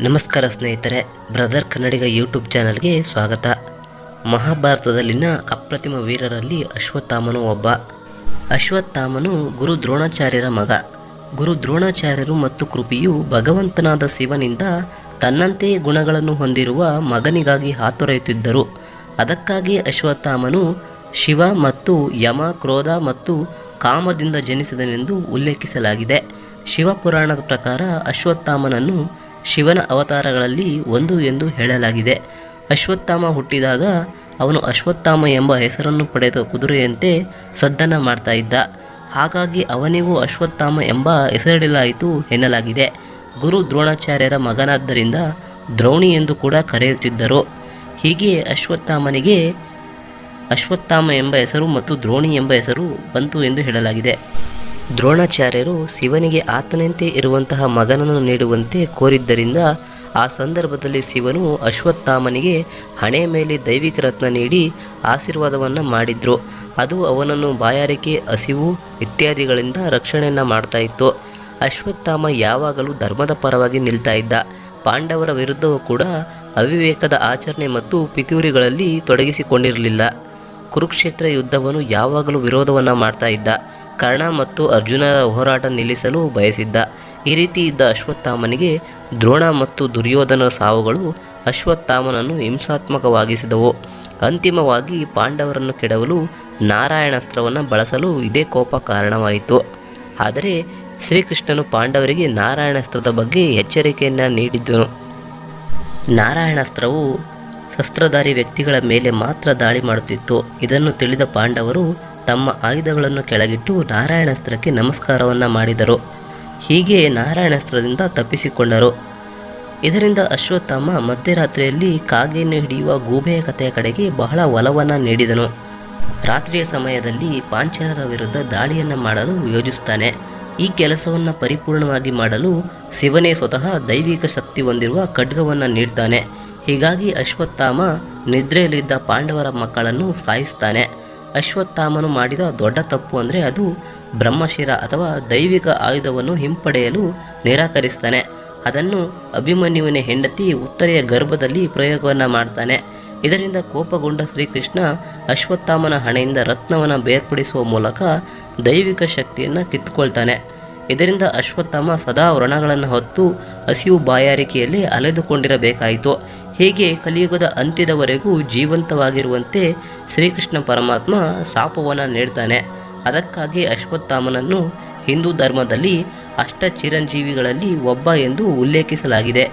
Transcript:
ನಮಸ್ಕಾರ ಸ್ನೇಹಿತರೆ, ಬ್ರದರ್ ಕನ್ನಡಿಗ ಯೂಟ್ಯೂಬ್ ಚಾನಲ್ಗೆ ಸ್ವಾಗತ. ಮಹಾಭಾರತದಲ್ಲಿನ ಅಪ್ರತಿಮ ವೀರರಲ್ಲಿ ಅಶ್ವತ್ಥಾಮನು ಒಬ್ಬ. ಅಶ್ವತ್ಥಾಮನು ಗುರು ದ್ರೋಣಾಚಾರ್ಯರ ಮಗ. ಗುರು ದ್ರೋಣಾಚಾರ್ಯರು ಮತ್ತು ಕೃಪಿಯು ಭಗವಂತನಾದ ಶಿವನಿಂದ ತನ್ನಂತೆಯೇ ಗುಣಗಳನ್ನು ಹೊಂದಿರುವ ಮಗನಿಗಾಗಿ ಹಾತೊರೆಯುತ್ತಿದ್ದರು. ಅದಕ್ಕಾಗಿ ಅಶ್ವತ್ಥಾಮನು ಶಿವ ಮತ್ತು ಯಮ, ಕ್ರೋಧ ಮತ್ತು ಕಾಮದಿಂದ ಜನಿಸಿದನೆಂದು ಉಲ್ಲೇಖಿಸಲಾಗಿದೆ. ಶಿವಪುರಾಣದ ಪ್ರಕಾರ ಅಶ್ವತ್ಥಾಮನನ್ನು ಶಿವನ ಅವತಾರಗಳಲ್ಲಿ ಒಂದು ಎಂದು ಹೇಳಲಾಗಿದೆ. ಅಶ್ವತ್ಥಾಮ ಹುಟ್ಟಿದಾಗ ಅವನು ಅಶ್ವತ್ಥಾಮ ಎಂಬ ಹೆಸರನ್ನು ಪಡೆದ ಕುದುರೆಯಂತೆ ಸದ್ದನ ಮಾಡ್ತಾ ಇದ್ದ. ಹಾಗಾಗಿ ಅವನಿಗೂ ಅಶ್ವತ್ಥಾಮ ಎಂಬ ಹೆಸರಿಡಲಾಯಿತು ಎನ್ನಲಾಗಿದೆ. ಗುರು ದ್ರೋಣಾಚಾರ್ಯರ ಮಗನಾದ್ದರಿಂದ ದ್ರೋಣಿ ಎಂದು ಕೂಡ ಕರೆಯುತ್ತಿದ್ದರು. ಹೀಗೆ ಅಶ್ವತ್ಥಾಮನಿಗೆ ಅಶ್ವತ್ಥಾಮ ಎಂಬ ಹೆಸರು ಮತ್ತು ದ್ರೋಣಿ ಎಂಬ ಹೆಸರು ಬಂತು ಎಂದು ಹೇಳಲಾಗಿದೆ. ದ್ರೋಣಾಚಾರ್ಯರು ಶಿವನಿಗೆ ಆತನಂತೆ ಇರುವಂತಹ ಮಗನನ್ನು ನೀಡುವಂತೆ ಕೋರಿದ್ದರಿಂದ ಆ ಸಂದರ್ಭದಲ್ಲಿ ಶಿವನು ಅಶ್ವತ್ಥಾಮನಿಗೆ ಹಣೆ ಮೇಲೆ ದೈವಿಕ ರತ್ನ ನೀಡಿ ಆಶೀರ್ವಾದವನ್ನು ಮಾಡಿದ್ರು. ಅದು ಅವನನ್ನು ಬಾಯಾರಿಕೆ, ಹಸಿವು ಇತ್ಯಾದಿಗಳಿಂದ ರಕ್ಷಣೆಯನ್ನು ಮಾಡ್ತಾ ಇತ್ತು. ಅಶ್ವತ್ಥಾಮ ಯಾವಾಗಲೂ ಧರ್ಮದ ಪರವಾಗಿ ನಿಲ್ತಾ ಇದ್ದ. ಪಾಂಡವರ ವಿರುದ್ಧವೂ ಕೂಡ ಅವಿವೇಕದ ಆಚರಣೆ ಮತ್ತು ಪಿತೂರಿಗಳಲ್ಲಿ ತೊಡಗಿಸಿಕೊಂಡಿರಲಿಲ್ಲ. ಕುರುಕ್ಷೇತ್ರ ಯುದ್ಧವನ್ನು ಯಾವಾಗಲೂ ವಿರೋಧವನ್ನು ಮಾಡ್ತಾ ಇದ್ದ. ಕರ್ಣ ಮತ್ತು ಅರ್ಜುನರ ಹೋರಾಟ ನಿಲ್ಲಿಸಲು ಬಯಸಿದ್ದ. ಈ ರೀತಿ ಇದ್ದ ಅಶ್ವತ್ಥಾಮನಿಗೆ ದ್ರೋಣ ಮತ್ತು ದುರ್ಯೋಧನರ ಸಾವುಗಳು ಅಶ್ವತ್ಥಾಮನನ್ನು ಹಿಂಸಾತ್ಮಕವಾಗಿಸಿದವು. ಅಂತಿಮವಾಗಿ ಪಾಂಡವರನ್ನು ಕೆಡವಲು ನಾರಾಯಣಾಸ್ತ್ರವನ್ನು ಬಳಸಲು ಇದೇ ಕೋಪ ಕಾರಣವಾಯಿತು. ಆದರೆ ಶ್ರೀಕೃಷ್ಣನು ಪಾಂಡವರಿಗೆ ನಾರಾಯಣಾಸ್ತ್ರದ ಬಗ್ಗೆ ಎಚ್ಚರಿಕೆಯನ್ನು ನೀಡಿದ್ದನು. ನಾರಾಯಣಾಸ್ತ್ರವು ಶಸ್ತ್ರಧಾರಿ ವ್ಯಕ್ತಿಗಳ ಮೇಲೆ ಮಾತ್ರ ದಾಳಿ ಮಾಡುತ್ತಿತ್ತು. ಇದನ್ನು ತಿಳಿದ ಪಾಂಡವರು ತಮ್ಮ ಆಯುಧಗಳನ್ನು ಕೆಳಗಿಟ್ಟು ನಾರಾಯಣಾಸ್ತ್ರಕ್ಕೆ ನಮಸ್ಕಾರವನ್ನು ಮಾಡಿದರು. ಹೀಗೆ ನಾರಾಯಣಾಸ್ತ್ರದಿಂದ ತಪ್ಪಿಸಿಕೊಂಡರು. ಇದರಿಂದ ಅಶ್ವತ್ಥಾಮ ಮಧ್ಯರಾತ್ರಿಯಲ್ಲಿ ಕಾಗೆಯನ್ನು ಹಿಡಿಯುವ ಗೂಬೆಯ ಕಥೆಯ ಕಡೆಗೆ ಬಹಳ ಒಲವನ್ನು ನೀಡಿದನು. ರಾತ್ರಿಯ ಸಮಯದಲ್ಲಿ ಪಾಂಚರರ ವಿರುದ್ಧ ದಾಳಿಯನ್ನು ಮಾಡಲು ಯೋಜಿಸುತ್ತಾನೆ ಈ ಕೆಲಸವನ್ನು ಪರಿಪೂರ್ಣವಾಗಿ ಮಾಡಲು ಶಿವನೇ ಸ್ವತಃ ದೈವಿಕ ಶಕ್ತಿ ಹೊಂದಿರುವ ಖಡ್ಗವನ್ನು ನೀಡ್ತಾನೆ. ಹೀಗಾಗಿ ಅಶ್ವತ್ಥಾಮ ನಿದ್ರೆಯಲ್ಲಿದ್ದ ಪಾಂಡವರ ಮಕ್ಕಳನ್ನು ಸಾಯಿಸ್ತಾನೆ. ಅಶ್ವತ್ಥಾಮನು ಮಾಡಿದ ದೊಡ್ಡ ತಪ್ಪು ಅಂದರೆ ಅದು ಬ್ರಹ್ಮಶಿರ ಅಥವಾ ದೈವಿಕ ಆಯುಧವನ್ನು ಹಿಂಪಡೆಯಲು ನಿರಾಕರಿಸ್ತಾನೆ. ಅದನ್ನು ಅಭಿಮನ್ಯುವಿನ ಹೆಂಡತಿ ಉತ್ತರೆಯ ಗರ್ಭದಲ್ಲಿ ಪ್ರಯೋಗವನ್ನು ಮಾಡ್ತಾನೆ. ಇದರಿಂದ ಕೋಪಗೊಂಡ ಶ್ರೀಕೃಷ್ಣ ಅಶ್ವತ್ಥಾಮನ ಹಣೆಯಿಂದ ರತ್ನವನ್ನು ಬೇರ್ಪಡಿಸುವ ಮೂಲಕ ದೈವಿಕ ಶಕ್ತಿಯನ್ನು ಕಿತ್ತುಕೊಳ್ತಾನೆ ಇದರಿಂದ ಅಶ್ವತ್ಥಾಮ ಸದಾ ವ್ರಣಗಳನ್ನು ಹೊತ್ತು ಹಸಿವು ಬಾಯಾರಿಕೆಯಲ್ಲಿ ಅಲೆದುಕೊಂಡಿರಬೇಕಾಯಿತು. ಹೀಗೆ ಕಲಿಯುಗದ ಅಂತ್ಯದವರೆಗೂ ಜೀವಂತವಾಗಿರುವಂತೆ ಶ್ರೀಕೃಷ್ಣ ಪರಮಾತ್ಮ ಶಾಪವನ್ನು ನೀಡ್ತಾನೆ. ಅದಕ್ಕಾಗಿ ಅಶ್ವತ್ಥಾಮನನ್ನು ಹಿಂದೂ ಧರ್ಮದಲ್ಲಿ ಅಷ್ಟ ಚಿರಂಜೀವಿಗಳಲ್ಲಿ ಒಬ್ಬ ಎಂದು ಉಲ್ಲೇಖಿಸಲಾಗಿದೆ.